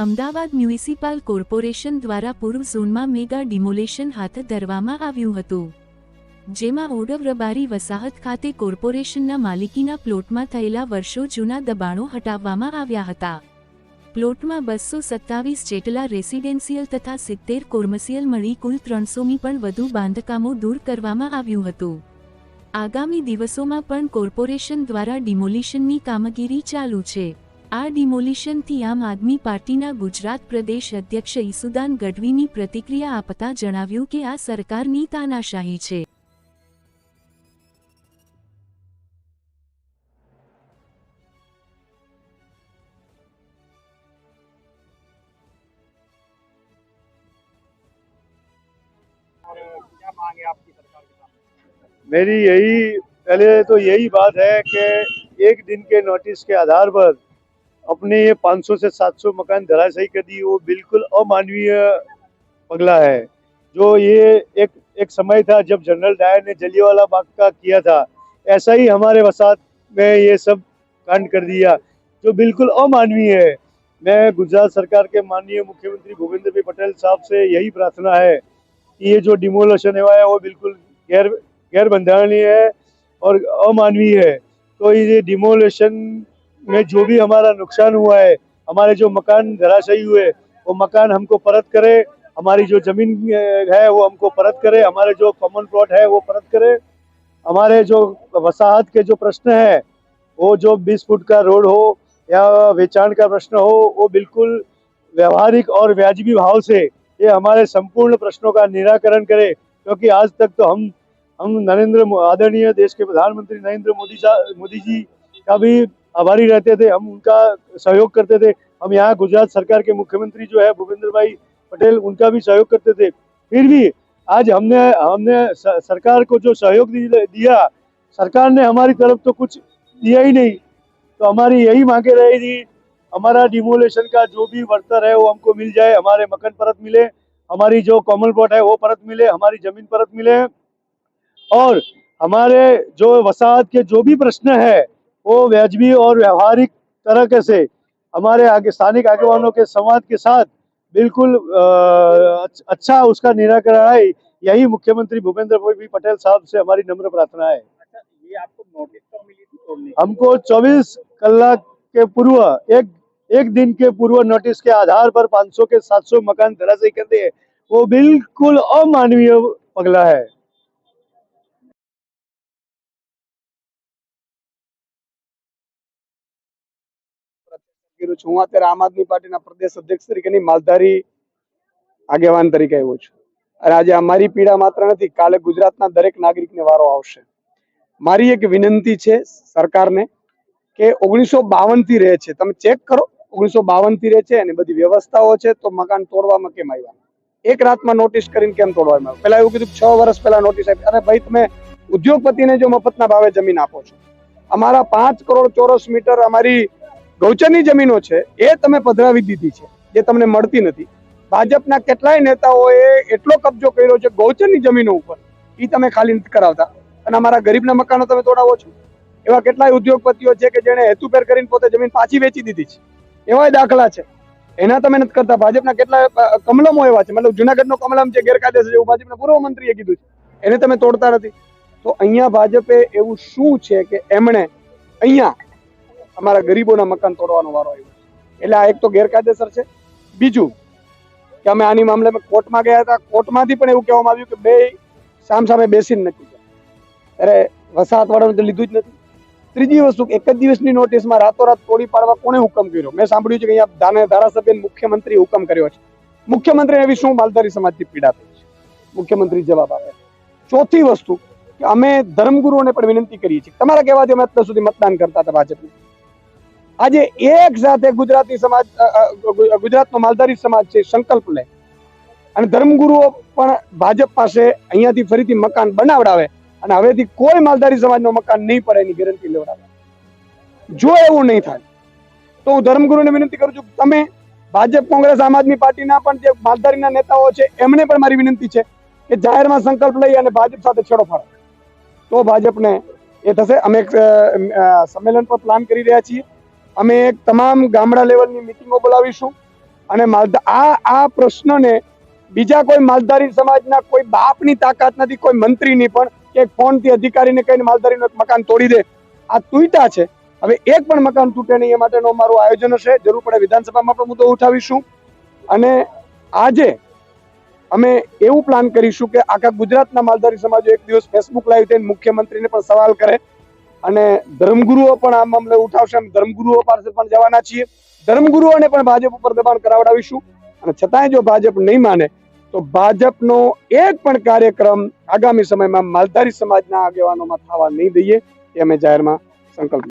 Ahmedabad municipal corporation દ્વારા પૂર્વ ઝોનમાં મેગા ડિમોલેશન હાથ ધરવામાં આવ્યું હતું, જેમાં ઓડવ રબારી વસાહત ખાતે કોર્પોરેશનના માલિકીના પ્લોટમાં થયેલા વર્ષો જૂના દબાણો હટાવવામાં આવ્યા હતા. પ્લોટમાં બસો સત્તાવીસ જેટલા રેસિડેન્સિયલ તથા સિત્તેર કોર્મસિયલ મળી કુલ ત્રણસોમી પણ વધુ બાંધકામો દૂર કરવામાં આવ્યું હતું. આગામી દિવસોમાં પણ કોર્પોરેશન દ્વારા ડિમોલિશનની કામગીરી ચાલુ છે. આ ડિમોલિશનથી આમ આદમી પાર્ટીના ગુજરાત પ્રદેશ અધ્યક્ષ ઈસુદાન ગઢવીની પ્રતિક્રિયા આપતા જણાવ્યું કે આ સરકારની તાનાશાહી છે और क्या मांग है आपकी सरकार के सामने मेरी यही पहले तो यही बात है कि एक दिन के नोटिस के आधार पर अपने ये 500 से 700 मकान धराशायी कर दिए, वो बिल्कुल अमानवीय पगला है। जो ये एक एक समय था जब जनरल डायर ने जलियावाला बाग का किया था, ऐसा ही हमारे वसात में ये सब कांड कर दिया, जो बिल्कुल अमानवीय है। मैं गुजरात सरकार के माननीय मुख्यमंत्री भूपेंद्र भाई पटेल साहब से यही प्रार्थना है कि ये जो डिमोलेशन हुआ है, वो बिल्कुल गैर गैर बंधारणीय है और अमानवीय है। तो ये डिमोलेशन में जो भी हमारा नुकसान हुआ है, हमारे जो मकान धराशायी हुए, वो मकान हमको परत करे, हमारी जो ज़मीन है वो हमको परत करे, हमारे जो कॉमन प्लॉट है वो परत करे। हमारे जो वसाहत के जो प्रश्न है, वो जो 20 फुट का रोड हो या वेचाण का प्रश्न हो, वो बिल्कुल व्यवहारिक और व्याजबी भाव से ये हमारे संपूर्ण प्रश्नों का निराकरण करे, क्योंकि आज तक तो हम हम नरेंद्र आदरणीय देश के प्रधानमंत्री नरेंद्र मोदी मोदी जी का भी आभारी रहते थे, हम उनका सहयोग करते थे। हम यहाँ गुजरात सरकार के मुख्यमंत्री जो है, भूपेंद्र भाई पटेल, उनका भी सहयोग करते थे। फिर भी आज हमने हमने सरकार को जो सहयोग दिया, सरकार ने हमारी तरफ़ तो कुछ दिया ही नहीं। तो हमारी यही मांगे रही थी, हमारा डिमोलेशन का जो भी वर्तर है, वो हमको मिल जाए, हमारे मकान परत मिले, हमारी जो कॉमन प्लॉट है, वो परत मिले, हमारी ज़मीन परत मिले। और हमारे जो वसाहत के जो भी प्रश्न है वो व्याजबी और व्यवहारिक तरीके से हमारे आगे स्थानिक आगेवानों के संवाद के साथ बिल्कुल अच्छा उसका निराकरण है यही मुख्यमंत्री भूपेंद्र भाई पटेल साहब से हमारी नम्र प्रार्थना है। अच्छा ये आपको नोटिस तो मिली थी हमको 24 कलाक के पूर्व एक एक दिन के पूर्व नोटिस के आधार पर 500 के 700 मकान धराशायी कर दिए वो बिल्कुल अमानवीय पगला है। કર્યું છે. હું અત્યારે આમ આદમી પાર્ટીના પ્રદેશ અધ્યક્ષ તરીકેની માલધારી આગેવાન તરીકે આવ્યો છું. અને આજે અમારી પીડા માત્ર નથી, કાલે ગુજરાતના દરેક નાગરિકને વારો આવશે. મારી એક વિનંતી છે સરકારને કે ઓગણીસો થી રહે છે. તમે ચેક કરો, ઓગણીસો થી રહે છે અને બધી વ્યવસ્થાઓ છે, તો મકાન તોડવામાં કેમ આવ્યા? એક રાતમાં નોટિસ કરીને કેમ તોડવામાં આવ્યું? પેલા એવું કીધું છ વર્ષ પહેલા નોટિસ આપી અરે ભાઈ, તમે ઉદ્યોગપતિને જો મફતના ભાવે જમીન આપો છો. અમારા પાંચ કરોડ ચોરસ મીટર અમારી ગૌચરની જમીનો છે, એ તમે પધરાવી દીધી છે, જે તમને મળતી નથી. ભાજપના કેટલાય નેતાઓએ એટલો કબજો કર્યો છે ગૌચરની જમીનો ઉપર એ તમે ખાલી નથી કરાવતા. અને અમારા ગરીબના મકાનો તમે તોડાવો છો. એવા કેટલાય ઉદ્યોગપતિઓ છે કે જેણે હેતુપેર કરીને પોતે જમીન પાછી વેચી દીધી છે. એવાય દાખલા છે. એના તમે નથી કરતા. ભાજપના કેટલાય કમલમો એવા છે. મતલબ જુનાગઢનો કમલમ છે ગેરકાયદેસર એવું ભાજપના પૂર્વ મંત્રીએ કીધું છે. એને તમે તોડતા નથી. તો અહીંયા ભાજપે એવું શું છે કે એમણે અહીંયા અમારા ગરીબોના મકાન તોડવાનો વારો આવ્યો એટલે આ એક તો ગેરકાયદેસર છે. બીજું કે અમે આની મામલે કોર્ટમાં ગયા હતા. કોર્ટમાંથી પણ એવું કહેવામાં આવ્યું કે બે સામ સામે બેસીને નથી ગયા. અરે વસાહત વાળાનું તો લીધું જ નથી. ત્રીજી વસ્તુ એક જ દિવસની નોટિસમાં રાતોરાત તોડી પાડવા કોણે હુકમ કર્યો? મેં સાંભળ્યું છે કે અહીંયા ધાને ધારાસભ્ય મુખ્યમંત્રી હુકમ કર્યો છે. મુખ્યમંત્રી એવી શું માલધારી સમાજથી પીડા થઈ છે? મુખ્યમંત્રી જવાબ આપે. ચોથી વસ્તુ કે અમે ધર્મગુરુઓને પણ વિનંતી કરીએ છીએ. તમારા કહેવાથી અમે અત્યાર સુધી મતદાન કરતા હતા ભાજપને. આજે એક સાથે ગુજરાતી સમાજ ગુજરાતનો માલધારી સમાજ છે સંકલ્પ લે અને ધર્મગુરુઓ પણ ભાજપ પાસે અહીંયાથી ફરીથી મકાન બનાવડાવે અને હવેથી કોઈ માલધારી સમાજનો મકાન નહીં પડે એની ગેરંટી લેવડાવે. જો એવું નહીં થાય, તો હું ધર્મગુરુને વિનંતી કરું છું તમે ભાજપ, કોંગ્રેસ, આમ આદમી પાર્ટીના પણ જે માલધારીના નેતાઓ છે, એમને પણ મારી વિનંતી છે કે જાહેરમાં સંકલ્પ લઈ અને ભાજપ સાથે છેડો ફાડો. તો ભાજપને એ થશે. અમે એક સંમેલન પર પ્લાન કરી રહ્યા છીએ. અમે એક તમામ ગામડા લેવલની મિટિંગો બોલાવીશું. અને માલધા આ આ પ્રશ્નને બીજા કોઈ માલધારી સમાજના કોઈ બાપની તાકાત નથી, કોઈ મંત્રીની પણ કે ફોનથી અધિકારીને કહીને માલધારીનું એક મકાન તોડી દે. આ તૂટ્યા છે. હવે એક પણ મકાન તૂટે નહીં, એ માટેનું અમારું આયોજન હશે. જરૂર પડે વિધાનસભામાં પણ મુદ્દો ઉઠાવીશું. અને આજે અમે એવું પ્લાન કરીશું કે આખા ગુજરાતના માલધારી સમાજો એક દિવસ ફેસબુક લાઈવ થઈને મુખ્યમંત્રીને પણ સવાલ કરે. અને ધર્મગુરુઓ પણ આ મામલે ઉઠાવશે. અમે ધર્મગુરુઓ પાસે પણ જવાના છીએ. ધર્મગુરુઓને પણ ભાજપ ઉપર દબાણ કરાવડાવીશું. અને છતાંય જો ભાજપ નહીં માને, તો ભાજપનો એક પણ કાર્યક્રમ આગામી સમયમાં માલધારી સમાજના આગેવાનોમાં થવા નહીં દઈએ. એ અમે જાહેરમાં સંકલ્પ